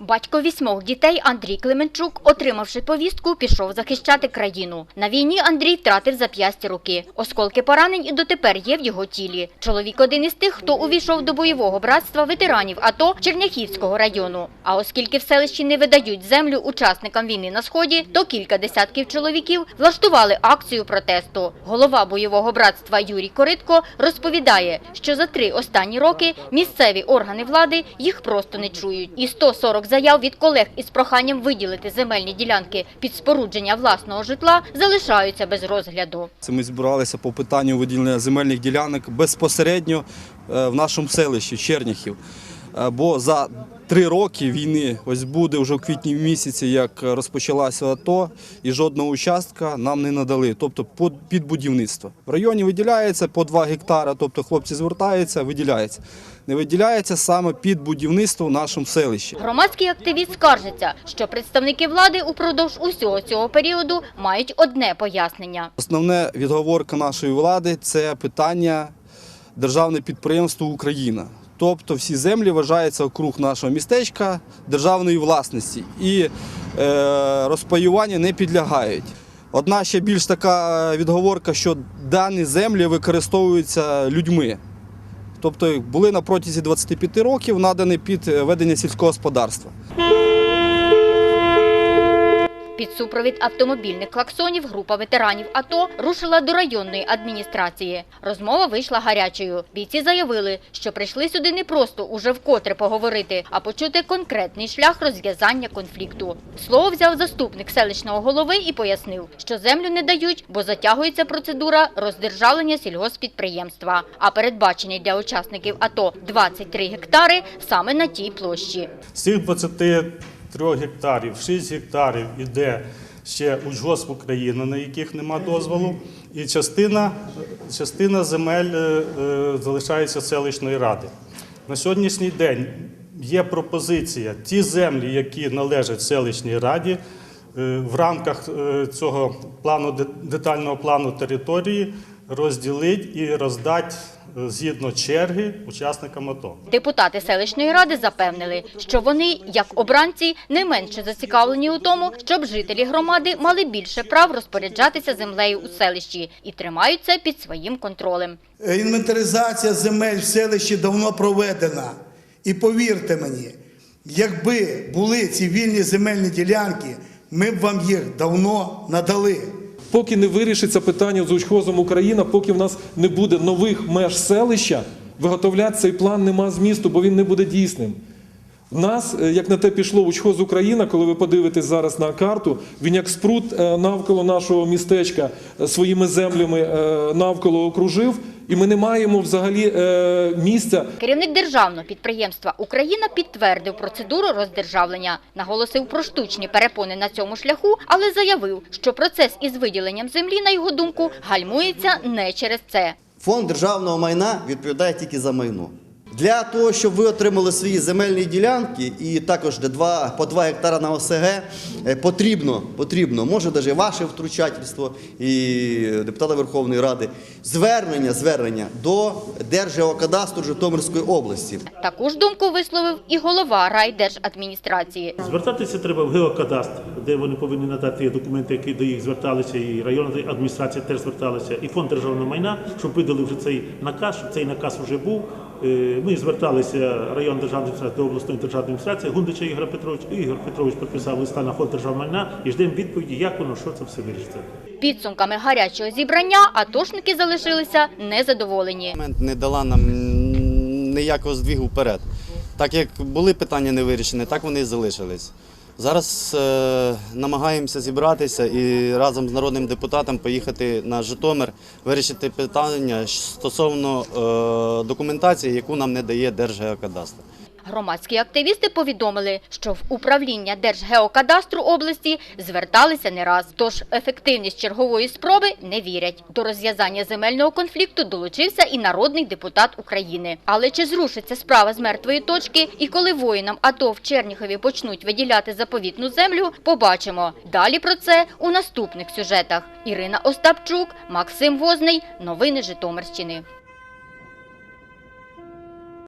Батько вісьмох дітей Андрій Клименчук, отримавши повістку, пішов захищати країну. На війні Андрій втратив зап'ясті руки. Осколки поранень і дотепер є в його тілі. Чоловік один із тих, хто увійшов до бойового братства ветеранів АТО Черняхівського району. А оскільки в селищі не видають землю учасникам війни на сході, то кілька десятків чоловіків влаштували акцію протесту. Голова бойового братства Юрій Коритко розповідає, що за три останні роки місцеві органи влади їх просто не чують. І 140 заяв від колег із проханням виділити земельні ділянки під спорудження власного житла залишаються без розгляду. Ми збиралися по питанню виділення земельних ділянок безпосередньо е, в нашому селищі Черняхів. Бо за три роки війни, ось буде вже у квітні місяці, як розпочалася АТО, і жодного участка нам не надали, тобто під- під будівництво. В районі виділяється по 2 гектара, тобто хлопці звертаються, виділяється. Не виділяється саме під будівництво в нашому селищі. Громадський активіст скаржиться, що представники влади упродовж усього цього періоду мають одне пояснення. Основне відговорка нашої влади це питання державне підприємство Україна. Тобто всі землі вважаються округ нашого містечка державної власності і е, розпаювання не підлягають. Одна ще більш така відговорка, що дані землі використовуються людьми. Тобто були на протязі 25 років надані під ведення сільського господарства. Під супровід автомобільних клаксонів група ветеранів АТО рушила до районної адміністрації. Розмова вийшла гарячою. Бійці заявили, що прийшли сюди не просто уже вкотре поговорити, а почути конкретний шлях розв'язання конфлікту. Слово взяв заступник селищного голови і пояснив, що землю не дають, бо затягується процедура роздержавлення сільгоспідприємства. А передбачені для учасників АТО 23 гектари саме на тій площі. З цих 23 гектарів, 6 гектарів іде ще учгосп України, на яких нема дозволу, і частина, частина земель е, е, залишається селищної ради. На сьогоднішній день є пропозиція ті землі, які належать селищній раді, е, в рамках цього плану де- детального плану території розділити і роздати е, згідно черги учасникам АТО. Депутати селищної ради запевнили, що вони, як обранці, не менше зацікавлені у тому, щоб жителі громади мали більше прав розпоряджатися землею у селищі і тримають це під своїм контролем. Е, Інвентаризація земель в селищі давно проведена. І повірте мені, якби були ці вільні земельні ділянки, ми б вам їх давно надали. Поки не вирішиться питання з учхозом Україна, поки в нас не буде нових меж селища, виготовляти цей план нема змісту, бо він не буде дійсним. В нас, е, як на те пішло учхоз Україна, коли ви подивитесь зараз на карту, він як спрут е, навколо нашого містечка е, своїми землями навколо окружив, і ми не маємо взагалі е, місця Керівник державного підприємства Україна підтвердив процедуру роздержавлення, наголосив про штучні перепони на цьому шляху, але заявив, що процес із виділенням землі, на його думку, гальмується не через це. Фонд державного майна відповідає тільки за майно. Для того, щоб ви отримали свої земельні ділянки і також де два, по 2 гектара на ОСГ, е, потрібно, потрібно, може навіть ваше втручательство і депутата Верховної Ради, звернення, звернення до Держгеокадастру Житомирської області. Таку ж думку висловив і голова райдержадміністрації. Звертатися треба в геокадастр, де вони повинні надати документи, які до їх зверталися, і районна адміністрація теж зверталася, і фонд державного майна, щоб видали вже цей наказ, щоб цей наказ вже був. Е, Ми зверталися район державної адміністрації до обласної державної адміністрації. Гундича Ігор Петрович. Ігор Петрович підписав листа на фонд державного майна і ждемо відповіді, як воно, що це все вирішиться. Підсумками гарячого зібрання атошники залишилися незадоволені. Момент не дала нам ніякого здвігу вперед. Так як були питання не вирішені, так вони і залишились. Зараз е, намагаємося зібратися і разом з народним депутатом поїхати на Житомир, вирішити питання стосовно е, документації, яку нам не дає Держгеокадастр. Громадські активісти повідомили, що в управління Держгеокадастру області зверталися не раз. Тож ефективність чергової спроби не вірять. До розв'язання земельного конфлікту долучився і народний депутат України. Але чи зрушиться справа з мертвої точки і коли воїнам АТО в Чернігові почнуть виділяти заповітну землю, побачимо. Далі про це у наступних сюжетах. Ірина Остапчук, Максим Возний. Новини Житомирщини.